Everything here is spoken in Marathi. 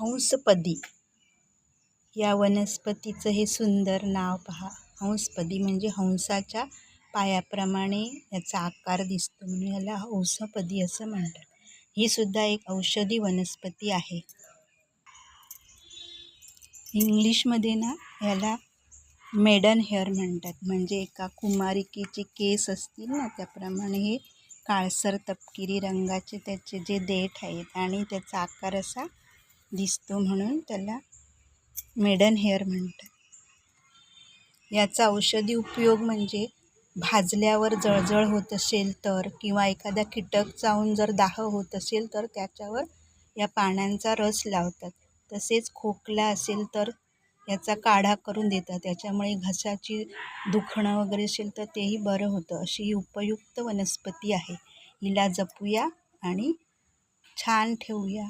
हंसपदी. या वनस्पतीचं हे सुंदर नाव पहा. हंसपदी म्हणजे हंसाच्या पायाप्रमाणे याचा आकार दिसतो म्हणून याला हंसपदी असं म्हणतात. ही सुद्धा एक औषधी वनस्पती आहे. इंग्लिशमध्ये ना याला मेडन हेअर म्हणतात. म्हणजे एका कुमारिकेचे केस असतील ना त्याप्रमाणे हे काळसर तपकिरी रंगाचे त्याचे जे देठ आहेत आणि त्याचा आकार असा दिसतो म्हणून त्याला मेडन हेअर म्हणतात. याचा औषधी उपयोग म्हणजे भाजल्यावर जळजळ होत असेल तर किंवा एखाद्या कीटक चावून जर दाह होत असेल तर त्याच्यावर या पानांचा रस लावतात. तसेच खोकला असेल तर याचा काढा करून देतात. त्याच्यामुळे घशाची दुखणं वगैरे असेल तर तेही बरं होतं. अशी ही उपयुक्त वनस्पती आहे. हिला जपूया आणि छान ठेवूया.